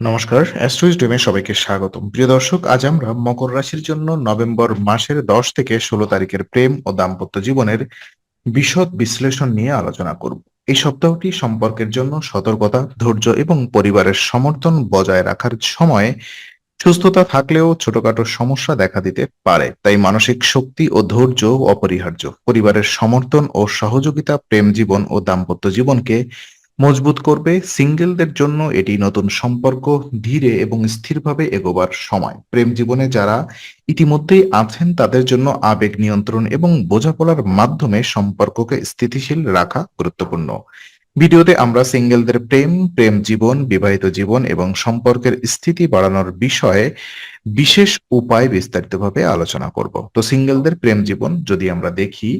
নমস্কার অ্যাস্ট্রোইজ ডেমে সবাইকে স্বাগতম। প্রিয় দর্শক, আজ আমরা মকর রাশির জন্য নভেম্বর মাসের দশ থেকে ষোলো তারিখের প্রেম ও দাম্পত্য জীবনের বিশদ বিশ্লেষণ নিয়ে আলোচনা করব। এই সপ্তাহটি সম্পর্কের জন্য সতর্কতা, ধৈর্য এবং পরিবারের সমর্থন বজায় রাখার সময় সুস্থতা থাকলেও ছোটখাটো সমস্যা দেখা দিতে পারে। তাই মানসিক শক্তি ও ধৈর্য অপরিহার্য। পরিবারের সমর্থন ও সহযোগিতা প্রেম জীবন ও দাম্পত্য জীবনকে মজবুত করবে সিঙ্গেলদের জন্য এটি নতুন সম্পর্ক, ধীরে এবং স্থিরভাবে এগোবার সময়। প্রেম জীবনে যারা ইতিমধ্যেই আছেন, তাদের জন্য আবেগ নিয়ন্ত্রণ এবং বোঝাপড়ার মাধ্যমে সম্পর্ককে স্থিতিশীল রাখা গুরুত্বপূর্ণ। ভিডিওতে আমরা সিঙ্গেলদের প্রেম প্রেম জীবন, বিবাহিত জীবন এবং সম্পর্কের স্থিতি বাড়ানোর বিষয়ে বিশেষ উপায় বিস্তারিতভাবে আলোচনা করব। তো সিঙ্গেলদের প্রেম জীবন যদি আমরা দেখি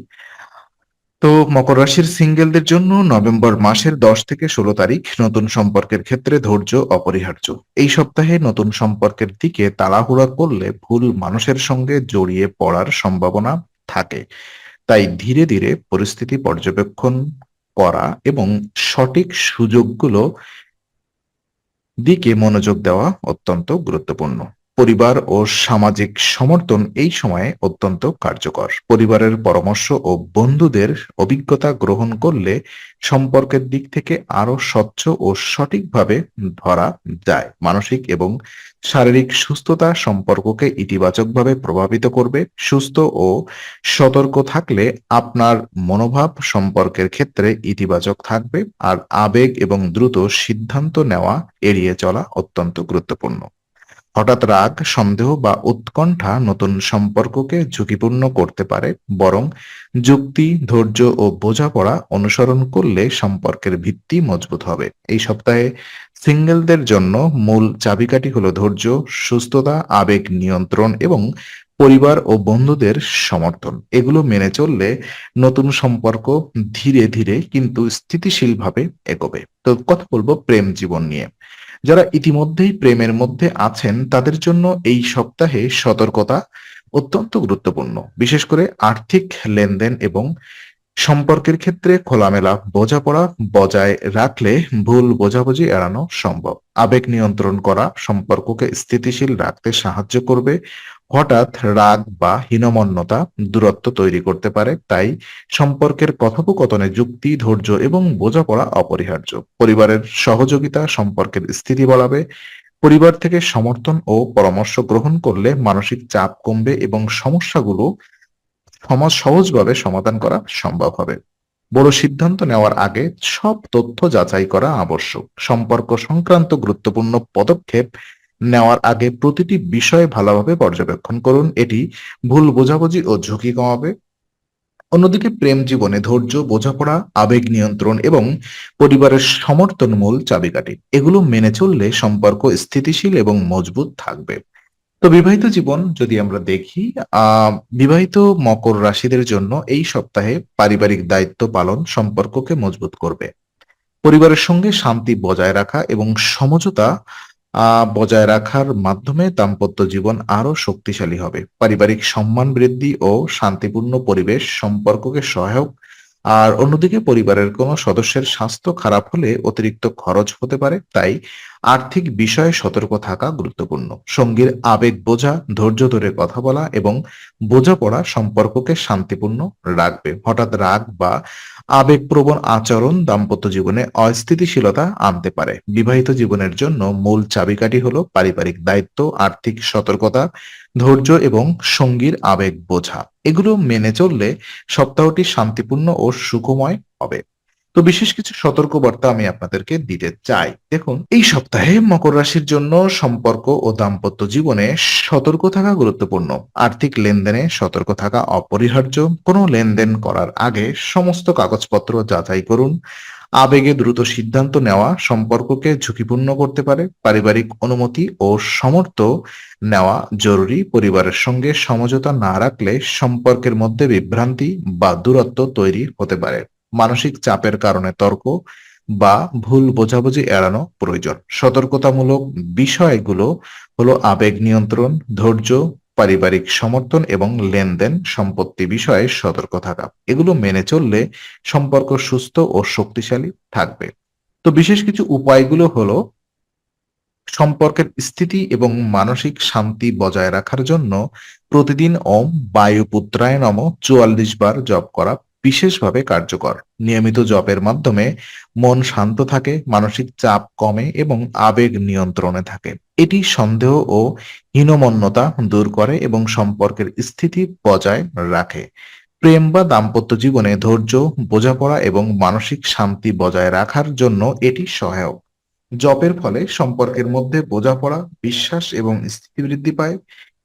তো মকর রাশির সিঙ্গেলদের জন্য নভেম্বর মাসের দশ থেকে ষোলো তারিখ নতুন সম্পর্কের ক্ষেত্রে ধৈর্য অপরিহার্য। এই সপ্তাহে নতুন সম্পর্কের দিকে তাড়াহুড়া করলে ভুল মানুষের সঙ্গে জড়িয়ে পড়ার সম্ভাবনা থাকে। তাই ধীরে ধীরে পরিস্থিতি পর্যবেক্ষণ করা এবং সঠিক সুযোগগুলো দিকে মনোযোগ দেওয়া অত্যন্ত গুরুত্বপূর্ণ। পরিবার ও সামাজিক সমর্থন এই সময়ে অত্যন্ত কার্যকর। পরিবারের পরামর্শ ও বন্ধুদের অভিজ্ঞতা গ্রহণ করলে সম্পর্কের দিক থেকে আরও স্বচ্ছ ও সঠিকভাবে ধরা যায়। মানসিক এবং শারীরিক সুস্থতা সম্পর্ককে ইতিবাচকভাবে প্রভাবিত করবে। সুস্থ ও সতর্ক থাকলে আপনার মনোভাব সম্পর্কের ক্ষেত্রে ইতিবাচক থাকবে। আর আবেগ এবং দ্রুত সিদ্ধান্ত নেওয়া এড়িয়ে চলা অত্যন্ত গুরুত্বপূর্ণ। হঠাৎ রাগ, সন্দেহ বা উৎকণ্ঠা নতুন সম্পর্ককে ঝুঁকিপূর্ণ করতে পারে, বরং যুক্তি, ধৈর্য ও বোঝাপড়া অনুসরণ করলে সম্পর্কের ভিত্তি মজবুত হবে। এই সপ্তাহে সিঙ্গেলদের জন্য মূল চাবিকাঠি হলো ধৈর্য, সুস্থতা, আবেগ নিয়ন্ত্রণ এবং পরিবার ও বন্ধুদের সমর্থন। এগুলো মেনে চললে নতুন সম্পর্ক ধীরে ধীরে কিন্তু স্থিতিশীলভাবে এগোবে। তো কথা বলব প্রেম জীবন নিয়ে। যারা ইতিমধ্যেই প্রেমের মধ্যে আছেন, তাদের জন্য এই সপ্তাহে সতর্কতা অত্যন্ত গুরুত্বপূর্ণ। বিশেষ করে আর্থিক লেনদেন এবং সম্পর্কের ক্ষেত্রে খোলামেলা বোঝাপড়া বজায় রাখলে ভুল বোঝাবুঝি এড়ানো সম্ভব। আবেগ নিয়ন্ত্রণ করা সম্পর্ককে স্থিতিশীল রাখতে সাহায্য করবে। হঠাৎ রাগ বা হীনমন্যতা দূরত্ব তৈরি করতে পারে, তাই সম্পর্কের কথোপকথনে যুক্তি, ধৈর্য এবং বোঝাপড়া অপরিহার্য। পরিবারের সহযোগিতা সম্পর্কের স্থিতি বাড়াবে পরিবার থেকে সমর্থন ও পরামর্শ গ্রহণ করলে মানসিক চাপ কমবে এবং সমস্যাগুলো সমাজ সহজভাবে সমাধান করা সম্ভব হবে। বড় সিদ্ধান্ত নেওয়ার আগে সব তথ্য যাচাই করা আবশ্যক। সম্পর্ক সংক্রান্ত গুরুত্বপূর্ণ পদক্ষেপ নেওয়ার আগে প্রতিটি বিষয় ভালোভাবে পর্যবেক্ষণ করুন। এটি ভুল বোঝাবুঝি ও ঝুঁকি কমাবে। অন্যদিকে প্রেম জীবনে ধৈর্য, বোঝাপড়া, আবেগ নিয়ন্ত্রণ এবং পরিবারের সমর্থন মূল চাবিকাঠি। এগুলো মেনে চললে সম্পর্ক স্থিতিশীল এবং মজবুত থাকবে। তো বিবাহিত জীবন যদি আমরা দেখি বিবাহিত মকর রাশিদের জন্য এই সপ্তাহে পারিবারিক দায়িত্ব পালন সম্পর্ককে মজবুত করবে। পরিবারের সঙ্গে শান্তি বজায় রাখা এবং সমঝোতা বজায় রাখার মাধ্যমে দাম্পত্য জীবন আরও শক্তিশালী হবে। পারিবারিক সম্মান বৃদ্ধি ও শান্তিপূর্ণ পরিবেশ সম্পর্ককে সহায়ক। আর অন্যদিকে পরিবারের কোনো সদস্যের স্বাস্থ্য খারাপ হলে অতিরিক্ত খরচ হতে পারে, তাই আর্থিক বিষয়ে সতর্ক থাকা গুরুত্বপূর্ণ। সঙ্গীর আবেগ বোঝা, ধৈর্য ধরে কথা বলা এবং বোঝাপড়া সম্পর্ককে শান্তিপূর্ণ রাখবে। হঠাৎ রাগ বা আবেগপ্রবণ আচরণ দাম্পত্য জীবনে অস্থিতিশীলতা আনতে পারে। বিবাহিত জীবনের জন্য মূল চাবিকাঠি হলো পারিবারিক দায়িত্ব, আর্থিক সতর্কতা, ধৈর্য এবং সঙ্গীর আবেগ বোঝা। এগুলো মেনে চললে সপ্তাহটি শান্তিপূর্ণ ও সুখময় হবে। তো বিশেষ কিছু সতর্কবার্তা আমি আপনাদেরকে দিতে চাই। দেখুন, এই সপ্তাহে মকর রাশির জন্য সম্পর্ক ও দাম্পত্য জীবনে সতর্ক থাকা গুরুত্বপূর্ণ। আর্থিক লেনদেনে সতর্ক থাকা অপরিহার্য। কোনো লেনদেন করার আগে সমস্ত কাগজপত্র যাচাই করুন। আবেগে দ্রুত সিদ্ধান্ত নেওয়া সম্পর্ককে ঝুঁকিপূর্ণ করতে পারে। পারিবারিক অনুমতি ও সমর্থ নেওয়া জরুরি। পরিবারের সঙ্গে সমঝোতা না রাখলে সম্পর্কের মধ্যে বিভ্রান্তি বা দূরত্ব তৈরি হতে পারে। মানসিক চাপের কারণে তর্ক বা ভুল বোঝাবুঝি এড়ানো প্রয়োজন। সতর্কতামূলক বিষয়গুলো হলো আবেগ নিয়ন্ত্রণ, ধৈর্য, পারিবারিক সমর্থন এবং লেনদেন সম্পত্তি বিষয়ে সতর্ক থাকা। এগুলো মেনে চললে সম্পর্ক সুস্থ ও শক্তিশালী থাকবে। তো বিশেষ কিছু উপায়গুলো হলো সম্পর্কের স্থিতি এবং মানসিক শান্তি বজায় রাখার জন্য প্রতিদিন ওম বায়ুপুত্রায় নম চুয়াল্লিশ বার জপ করা বিশেষভাবে কার্যকর। নিয়মিত জপের মাধ্যমে মন শান্ত থাকে, মানসিক চাপ কমে এবং আবেগ নিয়ন্ত্রণে থাকে। এটি সন্দেহ ও হীনমন্যতা দূর করে এবং সম্পর্কের স্থিতি বজায় রাখে। প্রেম বা দাম্পত্য জীবনে ধৈর্য, বোঝাপড়া এবং মানসিক শান্তি বজায় রাখার জন্য এটি সহায়ক। জপের ফলে সম্পর্কের মধ্যে বোঝাপড়া, বিশ্বাস এবং স্থিতি বৃদ্ধি পায়।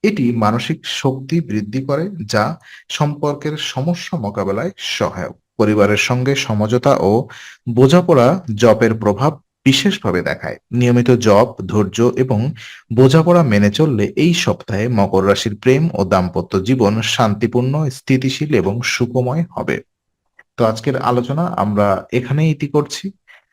এটি মানসিক শক্তি বৃদ্ধি করে, যা সম্পর্কের সমস্যা মোকাবেলায় সহায়ক। পরিবারের সঙ্গে সমঝোতা ও বোঝাপড়া জপের প্রভাব বিশেষভাবে দেখায়। নিয়মিত জপ, ধৈর্য এবং বোঝাপড়া মেনে চললে এই সপ্তাহে মকর রাশির প্রেম ও দাম্পত্য জীবন শান্তিপূর্ণ, স্থিতিশীল এবং সুখময় হবে। তো আজকের আলোচনা আমরা এখানেই ইতি করছি।